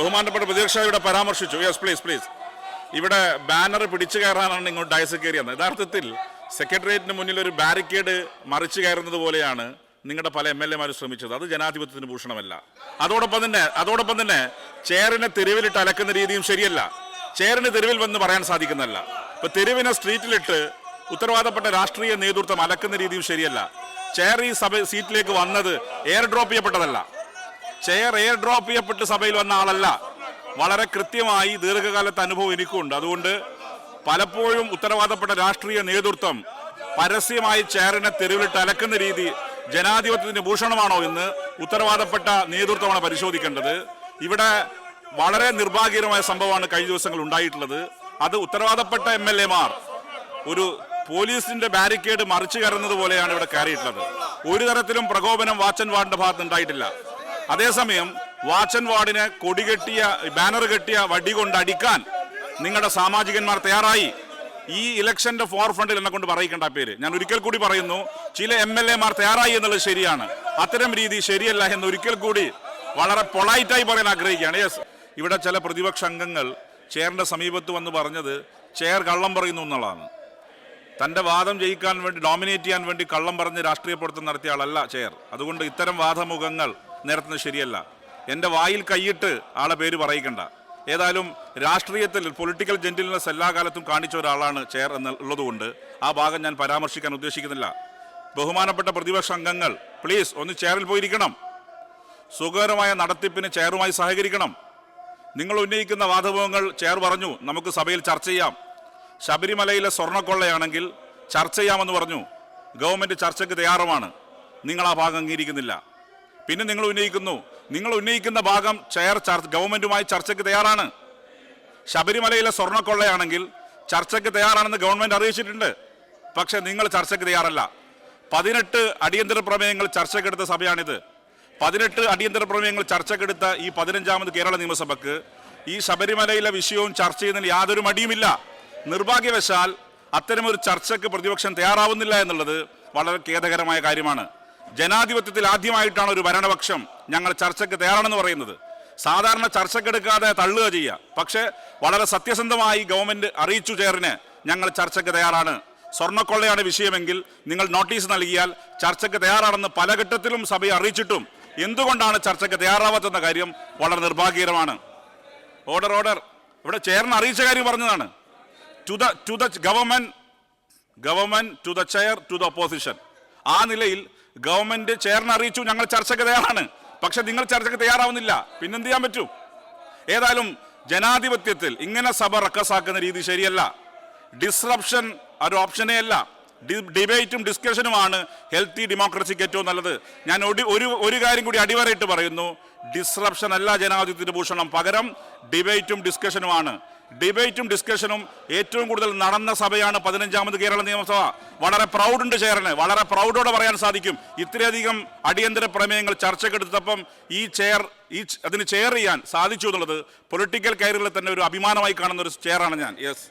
ബഹുമാനപ്പെട്ട പ്രതിപക്ഷ ഇവിടെ പരാമർശിച്ചു. യെസ് പ്ലീസ് പ്ലീസ് ഇവിടെ ബാനർ പിടിച്ചു കയറാനാണ് ഇങ്ങോട്ട് ഡയസ് കയറിയത് യഥാർത്ഥത്തിൽ സെക്രട്ടേറിയറ്റിന് മുന്നിൽ ഒരു ബാരിക്കേഡ് മറിച്ചു കയറുന്നത് പോലെയാണ് നിങ്ങളുടെ പല എം എൽ എമാരും ശ്രമിച്ചത്. അത് ജനാധിപത്യത്തിന് ഭൂഷണമല്ല. അതോടൊപ്പം തന്നെ അതോടൊപ്പം തന്നെ ചെയറിനെ തെരുവിലിട്ട് അലക്കുന്ന രീതിയും ശരിയല്ല. ചെയറിന് തെരുവിൽ വന്ന് പറയാൻ സാധിക്കുന്നതല്ല. ഇപ്പൊ തെരുവിനെ സ്ട്രീറ്റിലിട്ട് ഉത്തരവാദപ്പെട്ട രാഷ്ട്രീയ നേതൃത്വം അലക്കുന്ന രീതിയും ശരിയല്ല. ചെയർ ഈ സഭ സീറ്റിലേക്ക് വന്നത് എയർ ഡ്രോപ്പ് ചെയ്യപ്പെട്ടതല്ല. ചെയർ എയർ ഡ്രോപ്പ് ചെയ്യപ്പെട്ട് സഭയിൽ വന്ന ആളല്ല. വളരെ കൃത്യമായി ദീർഘകാലത്തെ അനുഭവം എനിക്കുണ്ട്. അതുകൊണ്ട് പലപ്പോഴും ഉത്തരവാദപ്പെട്ട രാഷ്ട്രീയ നേതൃത്വം പരസ്യമായി ചെയറിനെ തെരുവിലിട്ട് അലക്കുന്ന രീതി ജനാധിപത്യത്തിന്റെ ഭൂഷണമാണോ എന്ന് ഉത്തരവാദപ്പെട്ട നേതൃത്വമാണ് പരിശോധിക്കേണ്ടത്. ഇവിടെ വളരെ നിർഭാഗ്യകരമായ സംഭവമാണ് കഴിഞ്ഞ ദിവസങ്ങൾ ഉണ്ടായിട്ടുള്ളത്. അത് ഉത്തരവാദപ്പെട്ട എം എൽ എമാർ ഒരു പോലീസിന്റെ ബാരിക്കേഡ് മറിച്ചു കയറുന്നത് പോലെയാണ് ഇവിടെ കയറിയിട്ടുള്ളത്. ഒരു തരത്തിലും പ്രകോപനം വാച്ചൻ വാർഡിന്റെ ഭാഗത്ത് ഉണ്ടായിട്ടില്ല. അതേസമയം വാച്ച് ആൻഡ് വാർഡിന് കൊടി കെട്ടിയ ബാനർ കെട്ടിയ വടി കൊണ്ട് അടിക്കാൻ നിങ്ങളുടെ സാമാജികന്മാർ തയ്യാറായി. ഈ ഇലക്ഷന്റെ ഫോർ ഫ്രണ്ടിൽ എന്നെ കൊണ്ട് പറയിക്കേണ്ട പേര്. ഞാൻ ഒരിക്കൽ കൂടി പറയുന്നു ചില എം എൽ എമാർ തയ്യാറായി എന്നുള്ളത് ശരിയാണ്. അത്തരം രീതി ശരിയല്ല എന്ന് ഒരിക്കൽ കൂടി വളരെ പൊളൈറ്റായി പറയാൻ ആഗ്രഹിക്കുകയാണ്. യെസ് ഇവിടെ ചില പ്രതിപക്ഷ അംഗങ്ങൾ ചെയറിന്റെ സമീപത്ത് വന്ന് പറഞ്ഞത് ചെയർ കള്ളം പറയുന്നു എന്നുള്ളതാണ്. തന്റെ വാദം ജയിക്കാൻ വേണ്ടി ഡോമിനേറ്റ് ചെയ്യാൻ വേണ്ടി കള്ളം പറഞ്ഞ് രാഷ്ട്രീയ പ്രവർത്തനം നടത്തിയ ആളല്ല ചെയർ അതുകൊണ്ട് ഇത്തരം വാദമുഖങ്ങൾ നിരത്തുന്നത് ശരിയല്ല. എന്റെ വായിൽ കൈയിട്ട് ആളെ പേര് പറയിക്കണ്ട. ഏതായാലും രാഷ്ട്രീയത്തിൽ പൊളിറ്റിക്കൽ ജെന്റിൽനെസ് എല്ലാ കാലത്തും കാണിച്ച ഒരാളാണ് ചെയർ എന്നുള്ളതുകൊണ്ട് ആ ഭാഗം ഞാൻ പരാമർശിക്കാൻ ഉദ്ദേശിക്കുന്നില്ല. ബഹുമാനപ്പെട്ട പ്രതിപക്ഷ അംഗങ്ങൾ പ്ലീസ് ഒന്ന് ചെയറിൽ പോയിരിക്കണം. സുഖകരമായ നടത്തിപ്പിന് ചെയറുമായി സഹകരിക്കണം. നിങ്ങൾ ഉന്നയിക്കുന്ന വാദഭവങ്ങൾ ചെയർ പറഞ്ഞു നമുക്ക് സഭയിൽ ചർച്ച ചെയ്യാം. ശബരിമലയിലെ സ്വർണക്കൊള്ളയാണെങ്കിൽ ചർച്ച ചെയ്യാമെന്ന് പറഞ്ഞു. ഗവൺമെന്റ് ചർച്ചയ്ക്ക് തയ്യാറുമാണ്. നിങ്ങൾ ആ ഭാഗം അംഗീകരിക്കുന്നില്ല. പിന്നെ നിങ്ങൾ ഉന്നയിക്കുന്നു. നിങ്ങൾ ഉന്നയിക്കുന്ന ഭാഗം ചെയർ ഗവൺമെന്റുമായി ചർച്ചയ്ക്ക് തയ്യാറാണ്. ശബരിമലയിലെ സ്വർണക്കൊള്ളയാണെങ്കിൽ ചർച്ചയ്ക്ക് തയ്യാറാണെന്ന് ഗവൺമെന്റ് അറിയിച്ചിട്ടുണ്ട്. പക്ഷെ നിങ്ങൾ ചർച്ചയ്ക്ക് തയ്യാറല്ല. പതിനെട്ട് അടിയന്തര പ്രമേയങ്ങൾ ചർച്ചയ്ക്കെടുത്ത സഭയാണിത്. പതിനെട്ട് അടിയന്തര പ്രമേയങ്ങൾ ചർച്ചയ്ക്കെടുത്ത ഈ പതിനഞ്ചാമത് കേരള നിയമസഭയ്ക്ക് ഈ ശബരിമലയിലെ വിഷയവും ചർച്ച ചെയ്യുന്നതിൽ യാതൊരു മടിയുമില്ല. നിർഭാഗ്യവശാൽ അത്തരമൊരു ചർച്ചയ്ക്ക് പ്രതിപക്ഷം തയ്യാറാവുന്നില്ല എന്നുള്ളത് വളരെ ഖേദകരമായ കാര്യമാണ്. ജനാധിപത്യത്തിൽ ആദ്യമായിട്ടാണ് ഒരു ഭരണപക്ഷം ഞങ്ങൾ ചർച്ചയ്ക്ക് തയ്യാറാണെന്ന് പറയുന്നത്. സാധാരണ ചർച്ചക്കെടുക്കാതെ തള്ളുക ചെയ്യുക. പക്ഷേ വളരെ സത്യസന്ധമായി ഗവൺമെന്റ് അറിയിച്ചു ചേറിന് ഞങ്ങൾ ചർച്ചയ്ക്ക് തയ്യാറാണ്. സ്വർണക്കൊള്ളയാണ് വിഷയമെങ്കിൽ നിങ്ങൾ നോട്ടീസ് നൽകിയാൽ ചർച്ചയ്ക്ക് തയ്യാറാണെന്ന് പല ഘട്ടത്തിലും സഭയെ അറിയിച്ചിട്ടും എന്തുകൊണ്ടാണ് ചർച്ചയ്ക്ക് തയ്യാറാവാത്തെന്ന കാര്യം വളരെ നിർഭാഗ്യകരമാണ്. Order order. ഇവിടെ ചെയറിന് അറിയിച്ച കാര്യം പറഞ്ഞതാണ്. To the to the government government to the chair to the opposition ആ നിലയിൽ ഗവൺമെന്റ് ചേർന്ന് അറിയിച്ചു ഞങ്ങൾ ചർച്ചയ്ക്ക് തയ്യാറാണ്. പക്ഷെ നിങ്ങൾ ചർച്ചയ്ക്ക് തയ്യാറാവുന്നില്ല. പിന്നെന്ത് ചെയ്യാൻ പറ്റൂ? ഏതായാലും ജനാധിപത്യത്തിൽ ഇങ്ങനെ സഭ റക്കസാക്കുന്ന രീതി ശരിയല്ല. ഡിസ്റപ്ഷൻ ഒരു ഓപ്ഷനേ അല്ല. ഡിബേറ്റും ഡിസ്കഷനുമാണ് ഹെൽത്തി ഡെമോക്രസിക്ക് ഏറ്റവും നല്ലത്. ഞാൻ ഒരു ഒരു കാര്യം കൂടി അടിവരയിട്ട് പറയുന്നു. ഡിസ്റപ്ഷൻ അല്ല ജനാധിപത്യത്തിന്റെ ഭൂഷണം. പകരം ഡിബേറ്റും ഡിസ്കഷനുമാണ് ഡിബേറ്റും ഡിസ്കഷനും ഏറ്റവും കൂടുതൽ നടന്ന സഭയാണ് പതിനഞ്ചാമത് കേരള നിയമസഭ. വളരെ പ്രൗഡുണ്ട് ചെയറിന്. വളരെ പ്രൗഡോടെ പറയാൻ സാധിക്കും. ഇത്രയധികം അടിയന്തര പ്രമേയങ്ങൾ ചർച്ചക്കെടുത്തപ്പം ഈ ചെയർ ഈ അതിന് ചെയർ ചെയ്യാൻ സാധിച്ചു എന്നുള്ളത് പൊളിറ്റിക്കൽ കയറുകളിൽ തന്നെ ഒരു അഭിമാനമായി കാണുന്ന ഒരു ചെയറാണ് ഞാൻ. യെസ്